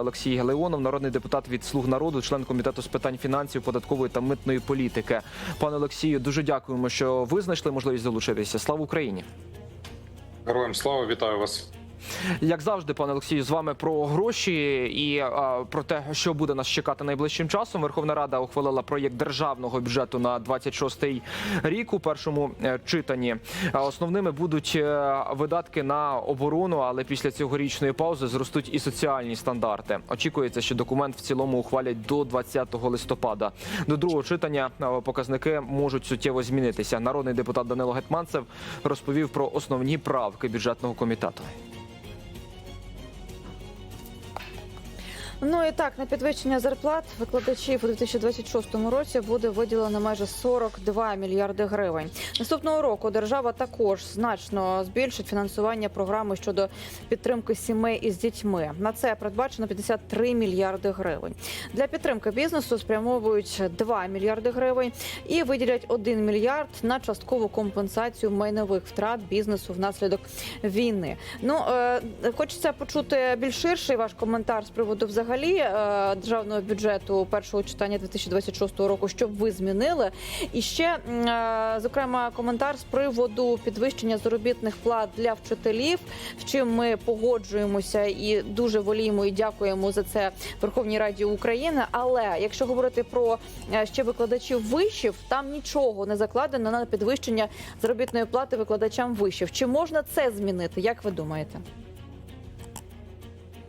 Олексій Леонов, народний депутат від Слуг народу, член комітету з питань фінансів, податкової та митної політики. Пане Олексію, дуже дякуємо, що ви знайшли можливість долучитися. Слава Україні! Героям слава, вітаю вас. Як завжди, пане Олексію, з вами про гроші і а, про те, що буде нас чекати найближчим часом. Верховна Рада ухвалила проєкт державного бюджету на 26-й рік у першому е, читанні. Основними будуть е, видатки на оборону, але після цьогорічної паузи зростуть і соціальні стандарти. Очікується, що документ в цілому ухвалять до 20 листопада. До другого читання е, показники можуть суттєво змінитися. Народний депутат Данило Гетманцев розповів про основні правки бюджетного комітету. Ну і так, на підвищення зарплат викладачів у 2026 році буде виділено майже 42 мільярди гривень. Наступного року держава також значно збільшить фінансування програми щодо підтримки сімей із дітьми. На це передбачено 53 мільярди гривень. Для підтримки бізнесу спрямовують 2 мільярди гривень і виділять 1 мільярд на часткову компенсацію майнових втрат бізнесу внаслідок війни. Ну е, хочеться почути більш ширший ваш коментар з приводу взагалі е, державного бюджету першого читання 2026 року. Що б ви змінили? І ще е, зокрема коментар з приводу підвищення заробітних плат для вчителів, з чим ми погоджуємося і дуже воліємо і дякуємо за це Верховній Раді України. Але якщо говорити про е, ще викладачів вишів, там нічого не закладено на підвищення заробітної плати викладачам вишів. Чи можна це змінити? Як ви думаєте?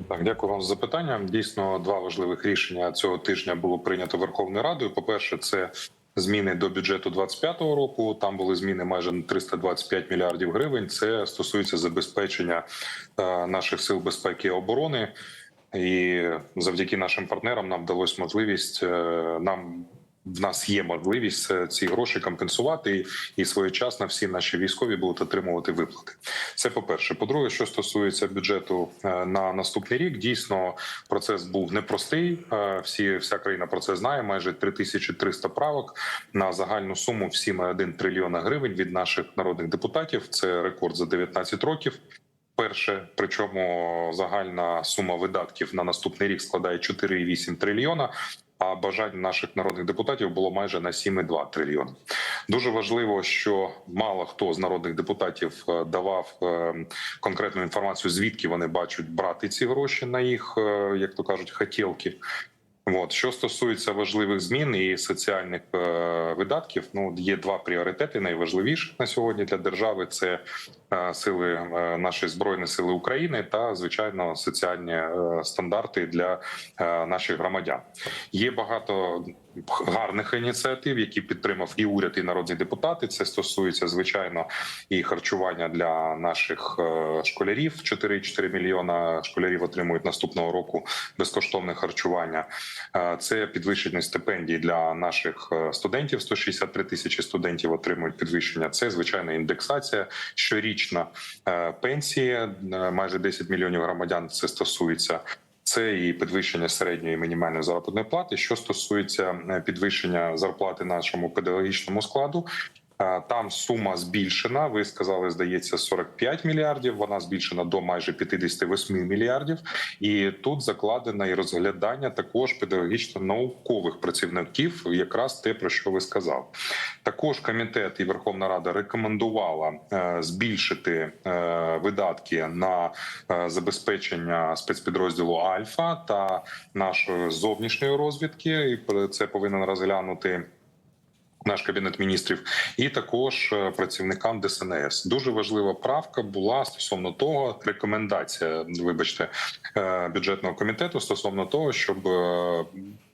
Так, дякую вам за запитання. Дійсно, два важливих рішення цього тижня було прийнято Верховною Радою. По перше, це зміни до бюджету 25-го року. Там були зміни майже на 325 мільярдів гривень. Це стосується забезпечення е, наших сил безпеки і оборони. І завдяки нашим партнерам нам вдалося можливість е, нам. В нас є можливість ці гроші компенсувати і, своєчасно всі наші військові будуть отримувати виплати. Це по перше. По-друге, що стосується бюджету е, на наступний рік, дійсно процес був непростий. Е, Всі вся країна про це знає. Майже 3300 правок на загальну суму в 7,1 трильйона гривень від наших народних депутатів. Це рекорд за 19 років. Перше, причому загальна сума видатків на наступний рік складає 4,8 трильйона. А бажань наших народних депутатів було майже на 7,2 трильйона. Дуже важливо, що мало хто з народних депутатів е, давав е, конкретну інформацію, звідки вони бачать брати ці гроші на їх, е, як то кажуть, хотілки. От що стосується важливих змін і соціальних е, видатків, ну є два пріоритети найважливіших на сьогодні для держави: це е, сили е, наші збройні сили України та звичайно соціальні е, стандарти для е, наших громадян. Є багато гарних ініціатив, які підтримав і уряд, і народні депутати. Це стосується звичайно і харчування для наших е, школярів. 4,4 мільйона школярів отримують наступного року безкоштовне харчування. Е, Це підвищення стипендій для наших е, студентів. 163 тисячі студентів отримують підвищення. Це звичайно індексація щорічна пенсії. е, Майже 10 мільйонів громадян це стосується. Це і підвищення середньої мінімальної заробітної плати. Що стосується е, підвищення зарплати нашому педагогічному складу. Е, Там сума збільшена. Ви сказали, здається, 45 мільярдів. Вона збільшена до майже 58 мільярдів. І тут закладено і розглядання також педагогічно-наукових працівників, якраз те про що ви сказали. Також комітет і Верховна Рада рекомендувала е, збільшити е, видатки на забезпечення спецпідрозділу Альфа та нашої зовнішньої розвідки. І це повинен розглянути. Наш кабінет міністрів, і також е, працівникам ДСНС. Дуже важлива правка була стосовно того, рекомендація, вибачте, е, бюджетного комітету стосовно того, щоб е,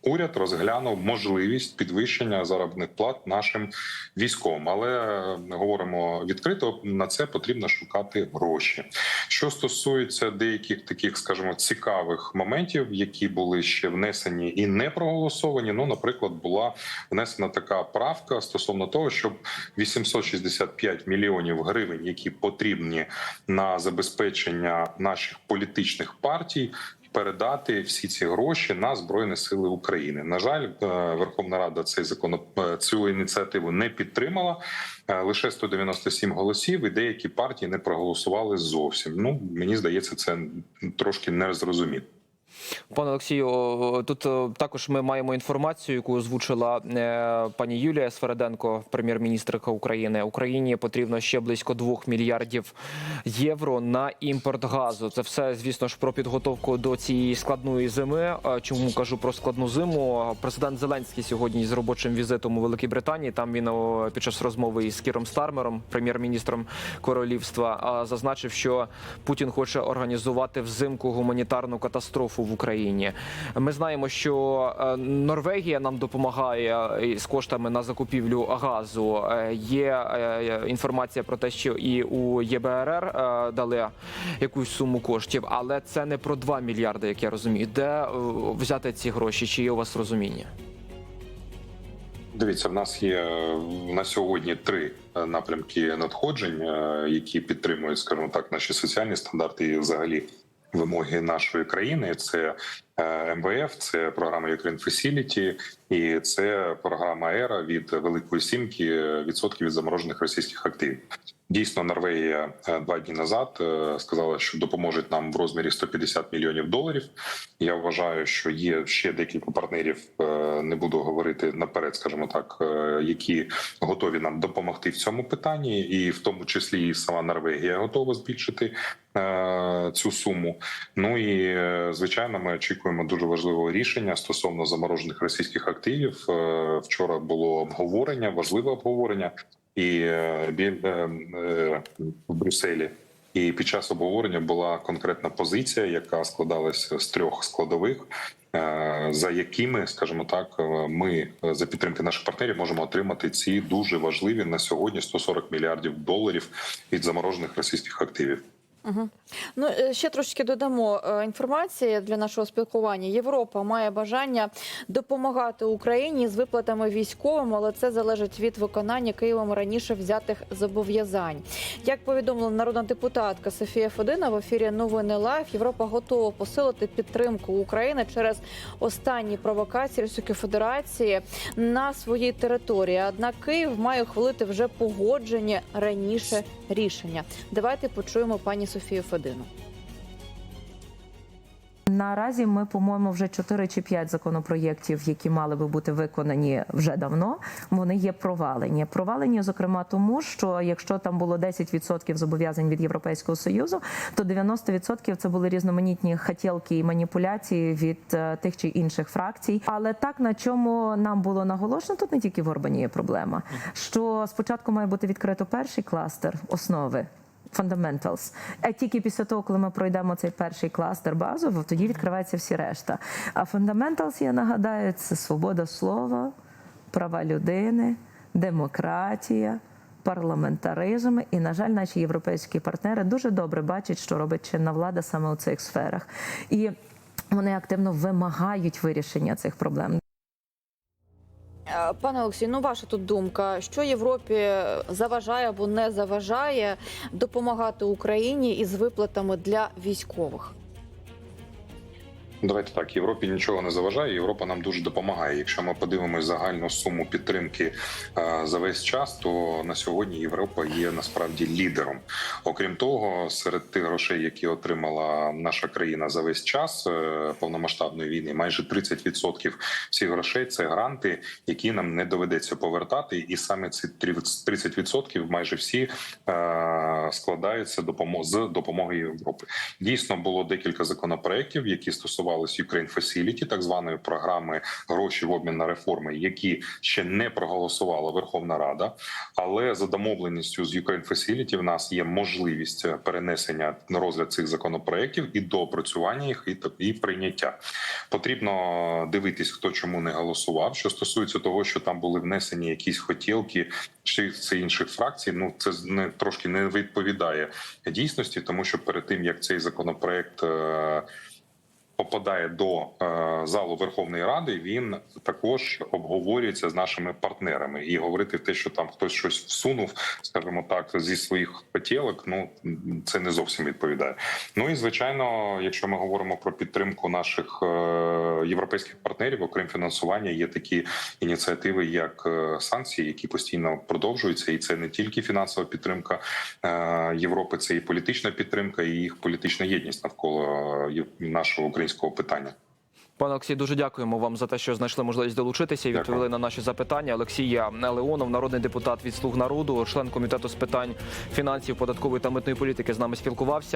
уряд розглянув можливість підвищення заробітних плат нашим військовим. Але е, говоримо відкрито на це потрібно шукати гроші. Що стосується деяких таких, скажімо, цікавих моментів, які були ще внесені і не проголосовані. Ну, наприклад, була внесена така правка стосовно того, щоб 865 мільйонів гривень, які потрібні на забезпечення наших політичних партій. Передати всі ці гроші на збройні сили України. На жаль, е, Верховна Рада цей закон е, цю ініціативу не підтримала. Е, Лише 197 голосів, і деякі партії не проголосували зовсім. Ну мені здається, це трошки незрозуміло. Пане Олексію, тут також ми маємо інформацію, яку озвучила е, пані Юлія Свереденко, прем'єр-міністрка України. Україні потрібно ще близько 2 мільярдів євро на імпорт газу. Це все, звісно ж, про підготовку до цієї складної зими. Чому кажу про складну зиму? Президент Зеленський сьогодні з робочим візитом у Великій Британії. Там він під час розмови із Кіром Стармером, прем'єр-міністром королівства, зазначив, що Путін хоче організувати взимку гуманітарну катастрофу в Україні. Ми знаємо, що е, Норвегія нам допомагає е, з коштами на закупівлю газу. Е, Є інформація про те, що і у ЄБРР дали якусь суму коштів, але це не про 2 мільярди, як я розумію. Де взяти ці гроші? Чи є у вас розуміння? Дивіться, в нас є на сьогодні три напрямки надходжень, які підтримують, скажімо так, наші соціальні стандарти і взагалі вимоги нашої країни. Це МВФ, це програма Ukraine Facility і це програма ЕРА від Великої Сімки е, відсотків від заморожених російських активів. Дійсно, Норвегія е, два дні назад е, сказала, що допоможуть нам в розмірі 150 мільйонів доларів. Я вважаю, що є ще декілька партнерів. е, Не буду говорити наперед, скажімо так, е, які готові нам допомогти в цьому питанні, і в тому числі і сама Норвегія готова збільшити е, цю суму. Ну і е, звичайно, ми очікуємо дуже важливого рішення стосовно заморожених російських активів. Е, Вчора було обговорення, важливе обговорення і е, е, в Брюсселі. І під час обговорення була конкретна позиція, яка складалася з трьох складових, за якими, скажімо так, ми за підтримки наших партнерів можемо отримати ці дуже важливі на сьогодні 140 мільярдів доларів від заморожених російських активів. Угу. Ну е, ще трошки додамо е, інформації для нашого спілкування. Європа має бажання допомагати Україні з виплатами військовим, але це залежить від виконання Києвом раніше взятих зобов'язань. Як повідомила народна депутатка Софія Фодина в ефірі Новини Лайф, Європа готова посилити підтримку України через останні провокації Російської Федерації на своїй території. Однак Київ має ухвалити вже погоджені раніше рішення. Давайте почуємо пані Софію Федину. Наразі ми, по-моєму, вже 4 чи 5 законопроєктів, які мали би бути виконані вже давно. Вони є провалені. Провалені, зокрема, тому що якщо там було 10% зобов'язань від Європейського союзу, то 90% це були різноманітні хотілки і маніпуляції від е, тих чи інших фракцій. Але так на чому нам було наголошено, тут не тільки в Орбані є проблема. Що спочатку має бути відкрито перший кластер основи. Fundamentals. А тільки після того, коли ми пройдемо цей перший кластер базовий, тоді відкриваються всі решта. А Fundamentals, я нагадаю, це свобода слова, права людини, демократія, парламентаризм. І, на жаль, наші європейські партнери дуже добре бачать, що робить чинна влада саме у цих сферах. І вони активно вимагають вирішення цих проблем. Е, Пане Олексій, ну ваша тут думка, що Європі заважає або не заважає допомагати Україні із виплатами для військових? Давайте так, Європі нічого не заважає. Європа нам дуже допомагає. Якщо ми подивимось загальну суму підтримки е, за весь час, то на сьогодні Європа є насправді лідером. Окрім того, серед тих грошей, які отримала наша країна за весь час е, повномасштабної війни, майже 30% всіх грошей це гранти, які нам не доведеться повертати, і саме ці 30% майже всі е, складаються з допомоги Європи. Дійсно було декілька законопроєктів, які стосувалися Ukraine Facility, так званої програми гроші в обмін на реформи, які ще не проголосувала Верховна Рада. Але за домовленістю з Ukraine Facility в нас є можливість перенесення на розгляд цих законопроєктів і доопрацювання їх і, і прийняття. Потрібно дивитись, хто чому не голосував. Що стосується того, що там були внесені якісь хотілки чи це інших фракцій, ну це не трошки не відповідає дійсності, тому що перед тим як цей законопроект. Попадає до е, залу Верховної Ради, він також обговорюється з нашими партнерами і говорити те, що там хтось щось всунув, скажімо так, зі своїх хотілок. Ну це не зовсім відповідає. Ну і звичайно, якщо ми говоримо про підтримку наших е, європейських партнерів, окрім фінансування, є такі ініціативи, як е, санкції, які постійно продовжуються, і це не тільки фінансова підтримка Європи, це і політична підтримка, і їх політична єдність навколо нашого українського українського питання. Пане Олексій, дуже дякуємо вам за те, що знайшли можливість долучитися і Дякую. відповіли на наші запитання. Олексія Леонов, народний депутат від Слуг народу, член комітету з питань фінансів, податкової та митної політики, з нами спілкувався.